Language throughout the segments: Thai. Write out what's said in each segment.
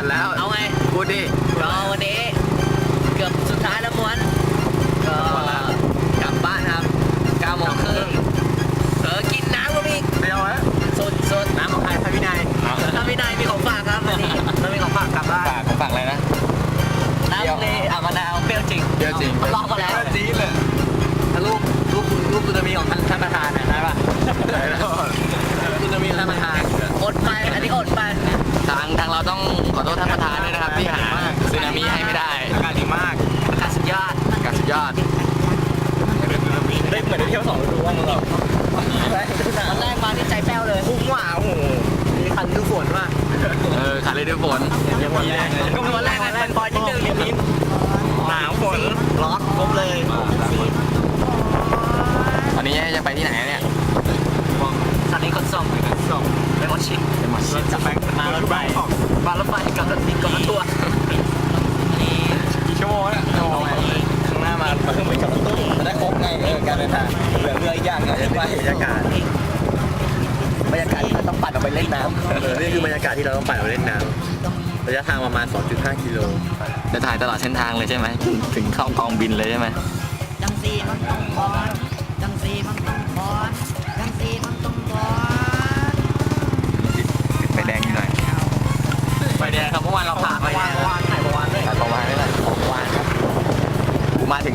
ขันแล้ว เอาไงพูดดิ ก็วันนี้ เกือบสุดท้ายแล้วม้วนก็ เหมือนได้เที่ยวสองฤดูว่ามึงหรอตอนแรกมาที่ใจแป้วเลยคุ้มว่ะโอ้โหมีคันดูฝนว่ะเออขาดเลยด้วยฝนยังวันแรกเลยก็วันแรกมันปล่อยนิดนึงนิดนิดหนาวฝนล็อกครบเลยตอนนี้จะไปที่ไหนเนี่ยสถานีขนส่งส่งไปวอชิงเป็นหมอชิดจะแบงค์มารถไฟมารถไฟกับรถติดกับรถทัวร์กี่ชั่วโมงเนี่ยชั่วโมงข้างหน้ามาเครื่องบินกับรถตู้ จะไงเออการเดินทางเหลือเรืออีกอย่างก็จะไปบรรยากาศบรรยากาศที่มันต้องปั่นออกไปเล่นน้เออนี่คือบรรยากาศที่เราต้องปั่นไปเล่นน้ำระยะทางประมาณ 2.5 กิโลจะถ่ายตลอดเส้นทางเลยใช่ไหม ถึงเข้ากองบินเลยใช่ไหมจังซีมันต้องคอน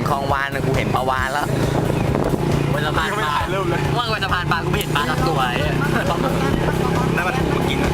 คลองวานนะกูเห็นปลาวานแล้วบนสะพานปลาว่าบนสะพานปลากูไม่เห็นปลาสักตัวไอ้น่ามาถูกมากินอะ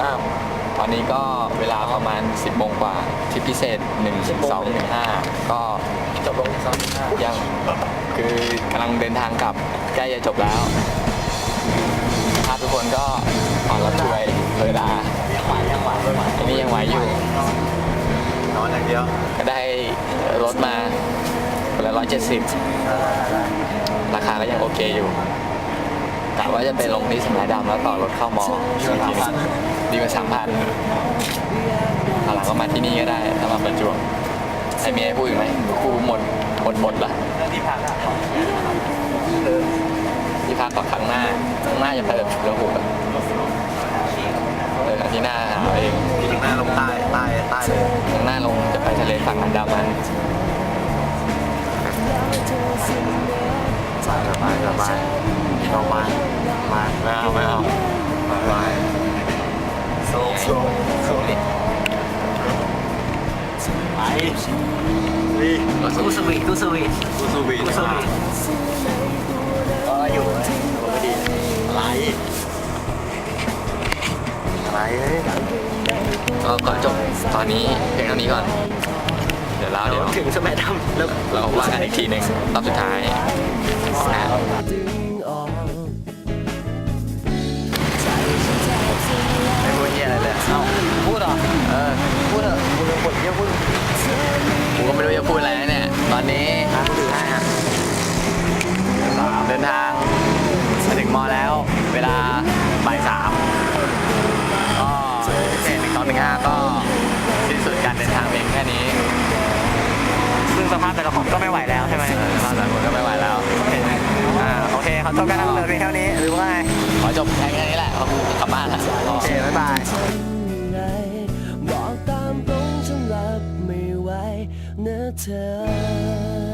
อ้าวตอนนี้ก็เวลาประมาณ 10โมงกว่าทริปพิเศษ1 2 1 5ก็จบลงสองห้ายังคือกำลังเดินทางกลับใกล้จะจบแล้วครับทุกคนก็อ่อนละทวยเวลาหวานยังหวานเลยหวานอันนี้ยังไหวอยู่นอนอย่างเดียวก็ได้รถมาคนละร้อยเจ็ดสิบราคาก็ยังโอเคอยู่ กะว่าจะไปลงที่สมัยดำแล้วต่อรถเข้ามอดีกว่าสามพันเอาหลังก็มาที่นี่ก็ได้ถ้ามาประจวบให้มีให้พูดอีกไหมพูดหมดหมดหมดละเรื่องที่พักอะที่พักต่อครั้งหน้าครั้งหน้าจะไปแบบเรือหุบอะเอออาที่หน้าหาเอาเองที่หน้าลงใต้ใต้ใต้เลยครั้งหน้าลงจะไปทะเลฝั่งอันดามันสบายสบาย สบายลองมามาไม่เอาไม่เอาสบายโซ่โซ่โซ่นี่ไปนี่ตู้สวีทตู้สวีทกูสูบีตู้สวีทก็อยู่ไม่ดีอะไรอะไรเฮ้ยก็ก่อนจบตอนนี้เพียงเท่านี้ก่อน เดี๋ยวเล่าเดี๋ยวถึงสมัยดำแล้วเราว่ากันอีกทีหนึ่งรอบสุดท้ายนะาพแต่ละของก็ไม่ไหวแล้วใช่ไหมเออตอนหลังผมก็ไม่ไหวแล้วอ่าโอเคเขาจบการทำเนินเพียงเท่านี้หรือว่าไงขอจบแค่นี้แหละเพราะกูกลับบ้านแล้วโอเคบ๊ายบายบอกตามตรงฉันรับไม่ไหวนะเธอ